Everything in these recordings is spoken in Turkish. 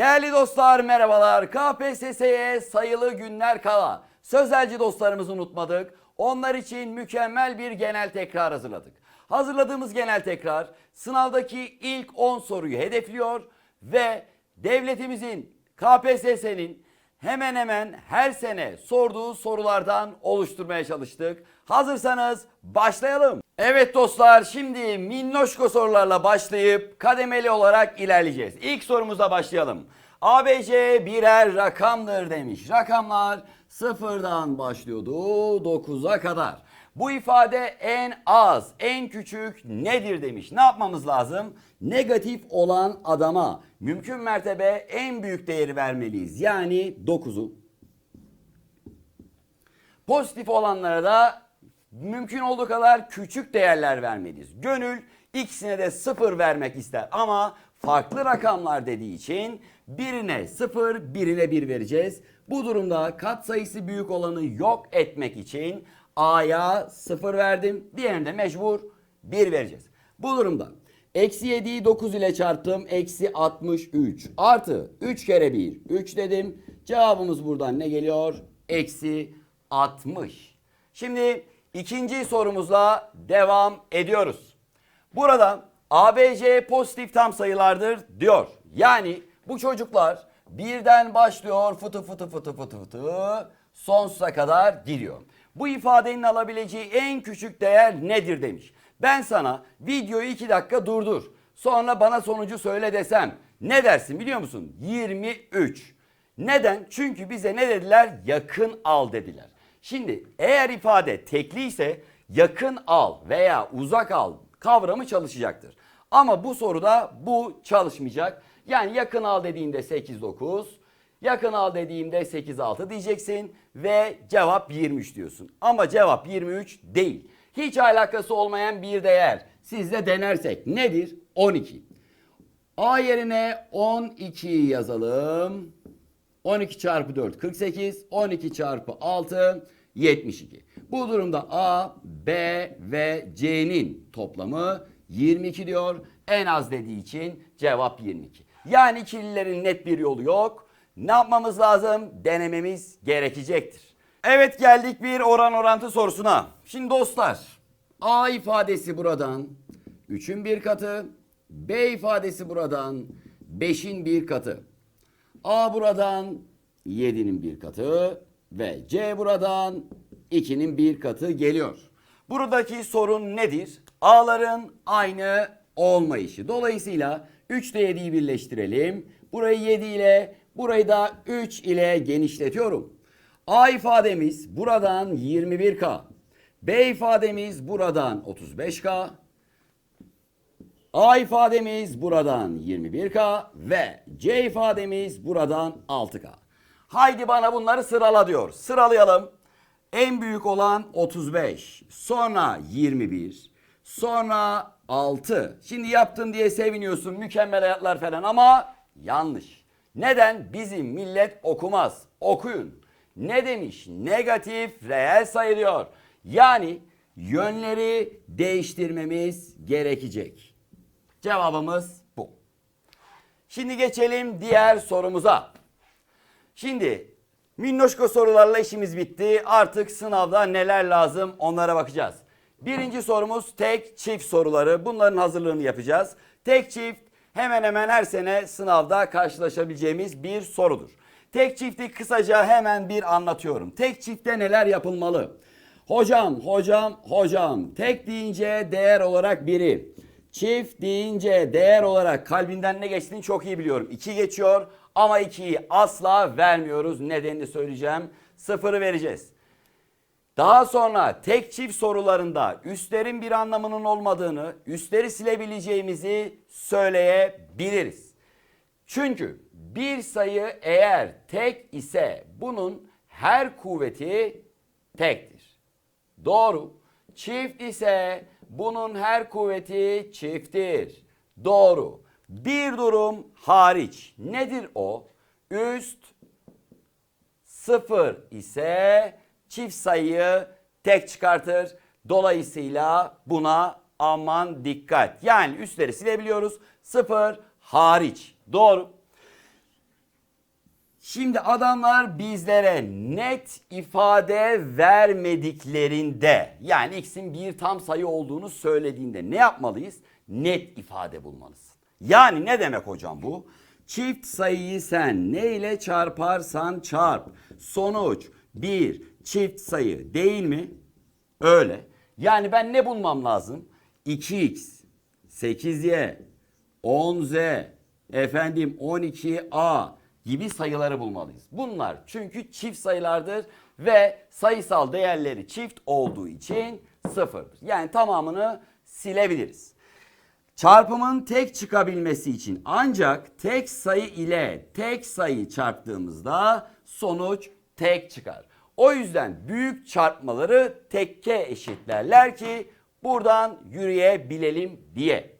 Değerli dostlar merhabalar. KPSS'ye sayılı günler kala. Sözelci dostlarımızı unutmadık. Onlar için mükemmel bir genel tekrar hazırladık. Hazırladığımız genel tekrar sınavdaki ilk 10 soruyu hedefliyor ve devletimizin KPSS'nin hemen hemen her sene sorduğu sorulardan oluşturmaya çalıştık. Hazırsanız başlayalım. Evet dostlar şimdi minnoşko sorularla başlayıp kademeli olarak ilerleyeceğiz. İlk sorumuza başlayalım. ABC birer rakamdır demiş. Rakamlar sıfırdan başlıyordu 9'a kadar. Bu ifade en az, en küçük nedir demiş. Ne yapmamız lazım? Negatif olan adama mümkün mertebe en büyük değeri vermeliyiz. Yani 9'u. Pozitif olanlara da mümkün olduğu kadar küçük değerler vermeliyiz. Gönül ikisine de sıfır vermek ister ama farklı rakamlar dediği için birine sıfır, birine bir vereceğiz. Bu durumda kat sayısı büyük olanı yok etmek için A'ya sıfır verdim. Diğerine de mecbur bir vereceğiz. Bu durumda eksi 7'yi 9 ile çarptım. Eksi 63 artı 3 kere 1 3 dedim. Cevabımız buradan ne geliyor? Eksi 60. Şimdi ikinci sorumuzla devam ediyoruz. Burada ABC pozitif tam sayılardır diyor. Yani bu çocuklar birden başlıyor fıtı fıtı fıtı fıtı fıtı sonsuza kadar gidiyor. Bu ifadenin alabileceği en küçük değer nedir demiş. Ben sana videoyu 2 dakika durdur. Sonra bana sonucu söyle desem ne dersin biliyor musun? 23. Neden? Çünkü bize ne dediler? Yakın al dediler. Şimdi eğer ifade tekli ise yakın al veya uzak al kavramı çalışacaktır. Ama bu soruda bu çalışmayacak. Yani yakın al dediğinde 8 9, yakın al dediğimde 8 6 diyeceksin ve cevap 23 diyorsun. Ama cevap 23 değil. Hiç alakası olmayan bir değer. Siz de denersek nedir? 12. A yerine 12 yazalım. 12 çarpı 4 48. 12 çarpı 6 72. Bu durumda A, B ve C'nin toplamı 22 diyor. En az dediği için cevap 22. Yani ikililerin net bir yolu yok. Ne yapmamız lazım? Denememiz gerekecektir. Evet geldik bir oran orantı sorusuna. Şimdi dostlar A ifadesi buradan 3'ün bir katı. B ifadesi buradan 5'in bir katı. A buradan 7'nin bir katı ve C buradan 2'nin bir katı geliyor. Buradaki sorun nedir? A'ların aynı olmayışı. Dolayısıyla 3 ile 7'yi birleştirelim. Burayı 7 ile burayı da 3 ile genişletiyorum. A ifademiz buradan 21K. B ifademiz buradan 35K. A ifademiz buradan 21K ve C ifademiz buradan 6K. Haydi bana bunları sırala diyor. Sıralayalım. En büyük olan 35, sonra 21, sonra 6. Şimdi yaptın diye seviniyorsun mükemmel hayatlar falan ama yanlış. Neden? Bizim millet okumaz. Okuyun. Ne demiş? Negatif reel sayı diyor. Yani yönleri değiştirmemiz gerekecek. Cevabımız bu. Şimdi geçelim diğer sorumuza. Şimdi minnoşko sorularla işimiz bitti. Artık sınavda neler lazım onlara bakacağız. Birinci sorumuz tek çift soruları. Bunların hazırlığını yapacağız. Tek çift hemen hemen her sene sınavda karşılaşabileceğimiz bir sorudur. Tek çifti kısaca hemen bir anlatıyorum. Tek çiftte neler yapılmalı? Hocam, hocam, hocam. Tek deyince değer olarak biri. Çift deyince değer olarak kalbinden ne geçtiğini çok iyi biliyorum. 2 geçiyor ama 2'yi asla vermiyoruz. Nedenini söyleyeceğim. Sıfırı vereceğiz. Daha sonra tek çift sorularında üstlerin bir anlamının olmadığını, üstleri silebileceğimizi söyleyebiliriz. Çünkü bir sayı eğer tek ise bunun her kuvveti tektir. Doğru. Çift ise bunun her kuvveti çifttir. Doğru. Bir durum hariç. Nedir o? Üst sıfır ise çift sayıyı tek çıkartır. Dolayısıyla buna aman dikkat. Yani üstleri silebiliyoruz. Sıfır hariç. Doğru. Şimdi adamlar bizlere net ifade vermediklerinde yani x'in bir tam sayı olduğunu söylediğinde ne yapmalıyız? Net ifade bulmalısın. Yani ne demek hocam bu? Çift sayıyı sen ne ile çarparsan çarp. Sonuç bir çift sayı değil mi? Öyle. Yani ben ne bulmam lazım? 2x, 8y, 10z, efendim 12a gibi sayıları bulmalıyız. Bunlar çünkü çift sayılardır ve sayısal değerleri çift olduğu için sıfırdır. Yani tamamını silebiliriz. Çarpımın tek çıkabilmesi için ancak tek sayı ile tek sayı çarptığımızda sonuç tek çıkar. O yüzden büyük çarpmaları tekke eşitlerler ki buradan yürüyebilelim diye.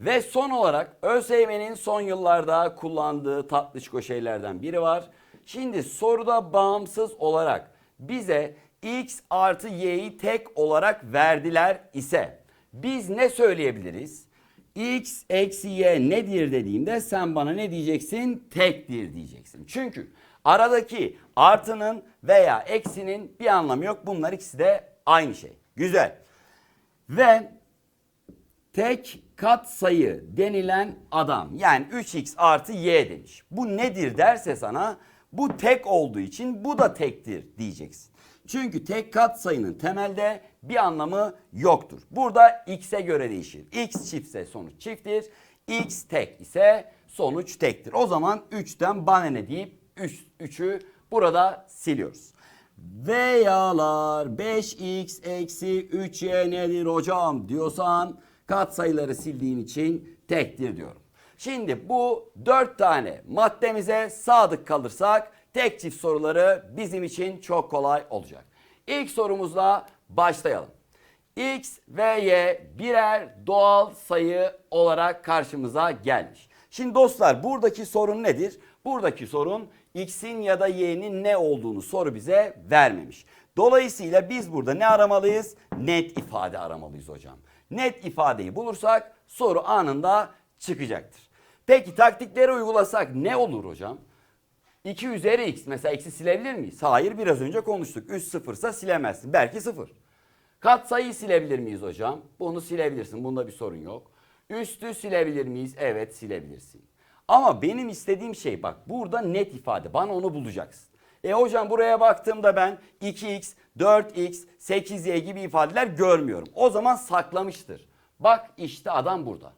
Ve son olarak ÖSYM'nin son yıllarda kullandığı tatlışko şeylerden biri var. Şimdi soruda bağımsız olarak bize x artı y'yi tek olarak verdiler ise biz ne söyleyebiliriz? x eksi y nedir dediğimde sen bana ne diyeceksin? Tektir diyeceksin. Çünkü aradaki artının veya eksinin bir anlamı yok. Bunlar ikisi de aynı şey. Güzel. Ve tek kat sayı denilen adam yani 3x artı y demiş. Bu nedir derse sana bu tek olduğu için bu da tektir diyeceksin. Çünkü tek kat sayının temelde bir anlamı yoktur. Burada x'e göre değişir. x çiftse sonuç çifttir. x tek ise sonuç tektir. O zaman 3'ten bana ne deyip 3'ü burada siliyoruz. Veyalar 5x eksi 3y nedir hocam diyorsan katsayıları sildiğin için tektir diyorum. Şimdi bu dört tane maddemize sadık kalırsak tek çift soruları bizim için çok kolay olacak. İlk sorumuzla başlayalım. X ve Y birer doğal sayı olarak karşımıza gelmiş. Şimdi dostlar buradaki sorun nedir? Buradaki sorun X'in ya da Y'nin ne olduğunu soru bize vermemiş. Dolayısıyla biz burada ne aramalıyız? Net ifade aramalıyız hocam. Net ifadeyi bulursak soru anında çıkacaktır. Peki taktikleri uygulasak ne olur hocam? 2 üzeri x mesela x'i silebilir miyiz? Hayır biraz önce konuştuk. Üst sıfırsa silemezsin. Belki sıfır. Katsayıyı silebilir miyiz hocam? Bunu silebilirsin. Bunda bir sorun yok. Üstü silebilir miyiz? Evet silebilirsin. Ama benim istediğim şey bak burada net ifade. Bana onu bulacaksın. E hocam buraya baktığımda ben 2x, 4x, 8y gibi ifadeler görmüyorum. O zaman saklamıştır. Bak işte adam burada.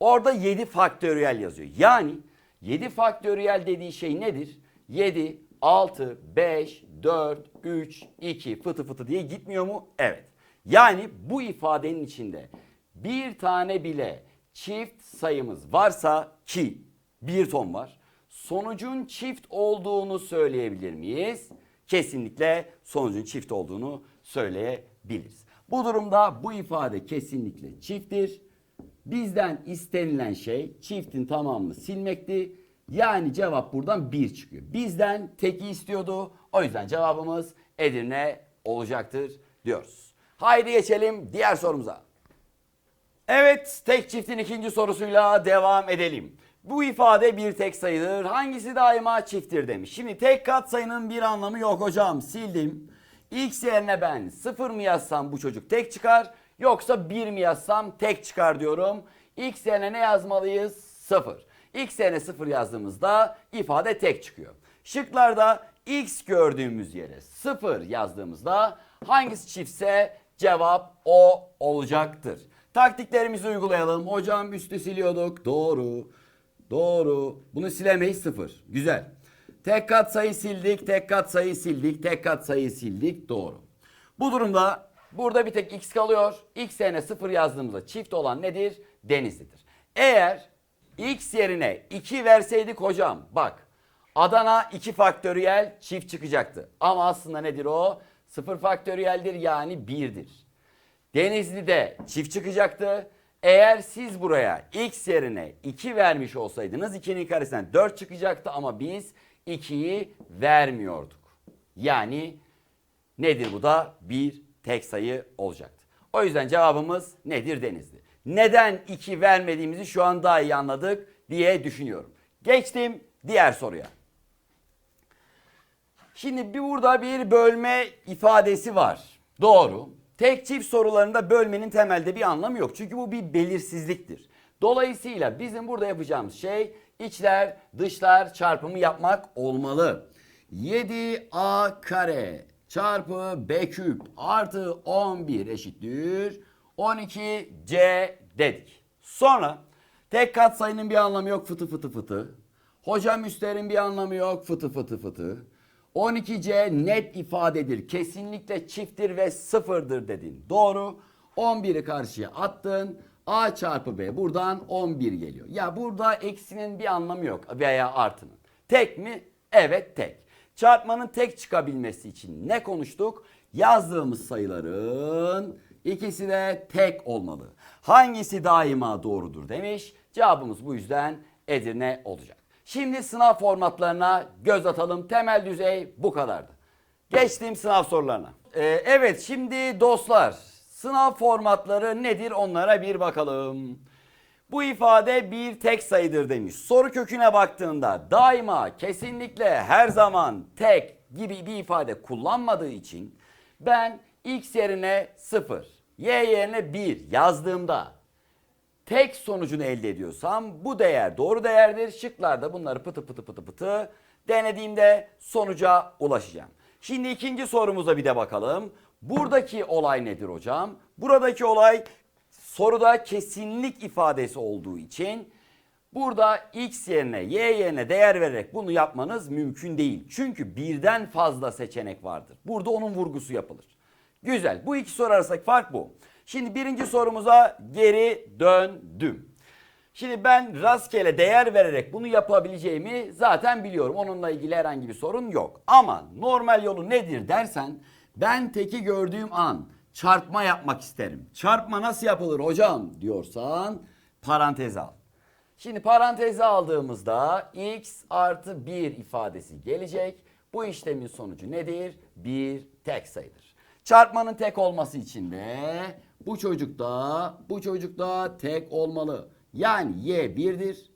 Orada 7 faktöriyel yazıyor. Yani 7 faktöriyel dediği şey nedir? 7, 6, 5, 4, 3, 2 fıtı fıtı diye gitmiyor mu? Evet. Yani bu ifadenin içinde bir tane bile çift sayımız varsa ki bir ton var. Sonucun çift olduğunu söyleyebilir miyiz? Kesinlikle sonucun çift olduğunu söyleyebiliriz. Bu durumda bu ifade kesinlikle çifttir. Bizden istenilen şey çiftin tamamını silmekti. Yani cevap buradan 1 çıkıyor. Bizden teki istiyordu. O yüzden cevabımız Edirne olacaktır diyoruz. Haydi geçelim diğer sorumuza. Evet, tek çiftin ikinci sorusuyla devam edelim. Bu ifade bir tek sayıdır. Hangisi daima çifttir demiş. Şimdi tek kat sayının bir anlamı yok hocam. Sildim. X yerine ben sıfır mı yazsam bu çocuk tek çıkar. Yoksa 1 mi yazsam tek çıkar diyorum. X yerine ne yazmalıyız? 0. X yerine 0 yazdığımızda ifade tek çıkıyor. Şıklarda X gördüğümüz yere 0 yazdığımızda hangisi çiftse cevap o olacaktır. Taktiklerimizi uygulayalım. Hocam üstü siliyorduk. Doğru. Doğru. Bunu silemeyiz 0. Güzel. Tek kat sayı sildik, tek kat sayı sildik, tek kat sayı sildik. Doğru. Bu durumda burada bir tek x kalıyor. X yerine 0 yazdığımızda çift olan nedir? Denizlidir. Eğer x yerine 2 verseydik hocam bak Adana 2 faktöriyel çift çıkacaktı. Ama aslında nedir o? 0 faktöriyeldir yani 1'dir. Denizli'de çift çıkacaktı. Eğer siz buraya x yerine 2 vermiş olsaydınız 2'nin karesinden 4 çıkacaktı ama biz 2'yi vermiyorduk. Yani nedir bu da? Bir tek sayı olacaktı. O yüzden cevabımız nedir Denizli? Neden 2 vermediğimizi şu an daha iyi anladık diye düşünüyorum. Geçtim diğer soruya. Şimdi bir burada bir bölme ifadesi var. Doğru. Tek çift sorularında bölmenin temelde bir anlamı yok. Çünkü bu bir belirsizliktir. Dolayısıyla bizim burada yapacağımız şey içler dışlar çarpımı yapmak olmalı. 7a kare çarpı b küp artı 11 eşittir 12c dedik. Sonra tek kat sayının bir anlamı yok fıtı fıtı fıtı. Hocam üstlerin bir anlamı yok fıtı fıtı fıtı. 12C net ifadedir. Kesinlikle çifttir ve sıfırdır dedin. Doğru. 11'i karşıya attın. A çarpı B buradan 11 geliyor. Ya burada eksinin bir anlamı yok veya artının. Tek mi? Evet tek. Çarpmanın tek çıkabilmesi için ne konuştuk? Yazdığımız sayıların ikisi de tek olmalı. Hangisi daima doğrudur demiş. Cevabımız bu yüzden Edirne olacak. Şimdi sınav formatlarına göz atalım. Temel düzey bu kadardı. Geçtiğim sınav sorularına. Ee, evet şimdi dostlar sınav formatları nedir onlara bir bakalım. Bu ifade bir tek sayıdır demiş. Soru köküne baktığında daima kesinlikle her zaman tek gibi bir ifade kullanmadığı için ben x yerine 0, y yerine 1 yazdığımda tek sonucunu elde ediyorsam bu değer doğru değerdir. Şıklarda bunları pıtı pıtı pıtı pıtı denediğimde sonuca ulaşacağım. Şimdi ikinci sorumuza bir de bakalım. Buradaki olay nedir hocam? Buradaki olay soruda kesinlik ifadesi olduğu için burada x yerine y yerine değer vererek bunu yapmanız mümkün değil. Çünkü birden fazla seçenek vardır. Burada onun vurgusu yapılır. Güzel. Bu iki soru arasındaki fark bu. Şimdi birinci sorumuza geri döndüm. Şimdi ben rastgele değer vererek bunu yapabileceğimi zaten biliyorum. Onunla ilgili herhangi bir sorun yok. Ama normal yolu nedir dersen ben teki gördüğüm an çarpma yapmak isterim. Çarpma nasıl yapılır hocam diyorsan paranteze al. Şimdi paranteze aldığımızda x artı 1 ifadesi gelecek. Bu işlemin sonucu nedir? Bir tek sayıdır. Çarpmanın tek olması için de bu çocuk da bu çocuk da tek olmalı. Yani y 1'dir.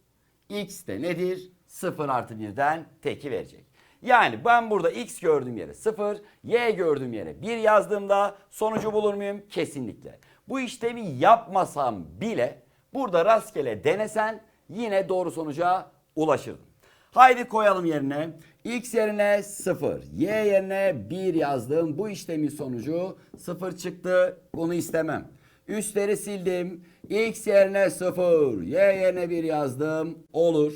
X de nedir? 0 artı 1'den teki verecek. Yani ben burada x gördüğüm yere 0, y gördüğüm yere 1 yazdığımda sonucu bulur muyum? Kesinlikle. Bu işlemi yapmasam bile burada rastgele denesen yine doğru sonuca ulaşırdım. Haydi koyalım yerine. X yerine 0, Y yerine 1 yazdım. Bu işlemin sonucu 0 çıktı. Bunu istemem. Üstleri sildim. X yerine 0, Y yerine 1 yazdım. Olur.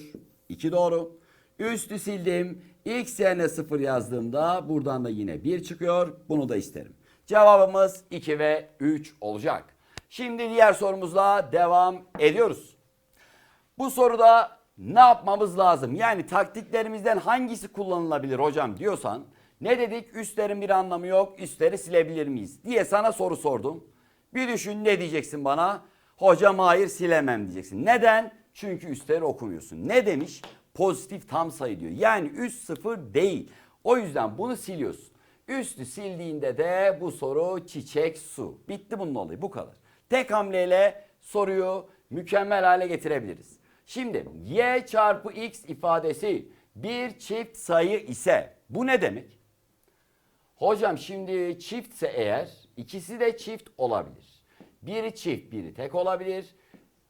2 doğru. Üstü sildim. X yerine 0 yazdığımda buradan da yine 1 çıkıyor. Bunu da isterim. Cevabımız 2 ve 3 olacak. Şimdi diğer sorumuzla devam ediyoruz. Bu soruda ne yapmamız lazım? Yani taktiklerimizden hangisi kullanılabilir hocam diyorsan ne dedik? Üstlerin bir anlamı yok. Üstleri silebilir miyiz? diye sana soru sordum. Bir düşün ne diyeceksin bana? Hocam hayır silemem diyeceksin. Neden? Çünkü üstleri okumuyorsun. Ne demiş? Pozitif tam sayı diyor. Yani üst sıfır değil. O yüzden bunu siliyorsun. Üstü sildiğinde de bu soru çiçek su. Bitti bunun olayı bu kadar. Tek hamleyle soruyu mükemmel hale getirebiliriz. Şimdi y çarpı x ifadesi bir çift sayı ise bu ne demek? Hocam şimdi çiftse eğer ikisi de çift olabilir. Biri çift biri tek olabilir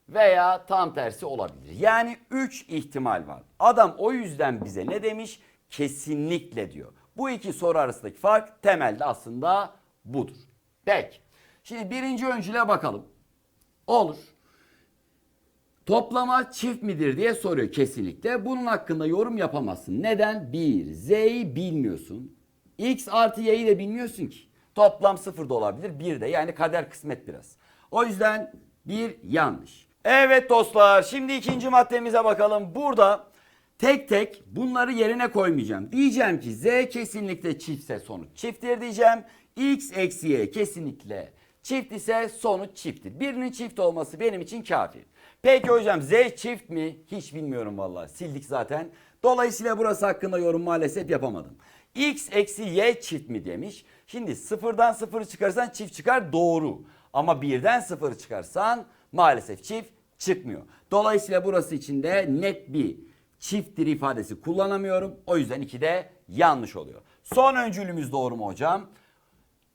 veya tam tersi olabilir. Yani 3 ihtimal var. Adam o yüzden bize ne demiş? Kesinlikle diyor. Bu iki soru arasındaki fark temelde aslında budur. Peki. Şimdi birinci öncüle bakalım. Olur. Toplama çift midir diye soruyor kesinlikle. Bunun hakkında yorum yapamazsın. Neden? 1. Z'yi bilmiyorsun. X artı Y'yi de bilmiyorsun ki. Toplam sıfır da olabilir. Bir de yani kader kısmet biraz. O yüzden bir yanlış. Evet dostlar şimdi ikinci maddemize bakalım. Burada tek tek bunları yerine koymayacağım. Diyeceğim ki Z kesinlikle çiftse sonuç çifttir diyeceğim. X eksi Y kesinlikle çift ise sonuç çifttir. Birinin çift olması benim için kafi. Peki hocam Z çift mi? Hiç bilmiyorum vallahi. Sildik zaten. Dolayısıyla burası hakkında yorum maalesef yapamadım. X eksi Y çift mi demiş. Şimdi sıfırdan sıfır çıkarsan çift çıkar doğru. Ama birden sıfır çıkarsan maalesef çift çıkmıyor. Dolayısıyla burası için de net bir çifttir ifadesi kullanamıyorum. O yüzden 2 de yanlış oluyor. Son öncülümüz doğru mu hocam?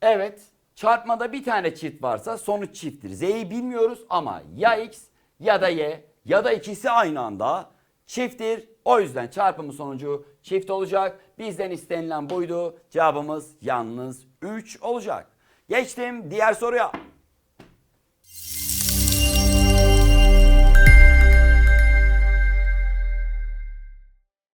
Evet. Çarpmada bir tane çift varsa sonuç çifttir. Z'yi bilmiyoruz ama ya X ya da Y ya da ikisi aynı anda çifttir. O yüzden çarpımı sonucu çift olacak. Bizden istenilen buydu. Cevabımız yalnız 3 olacak. Geçtim diğer soruya.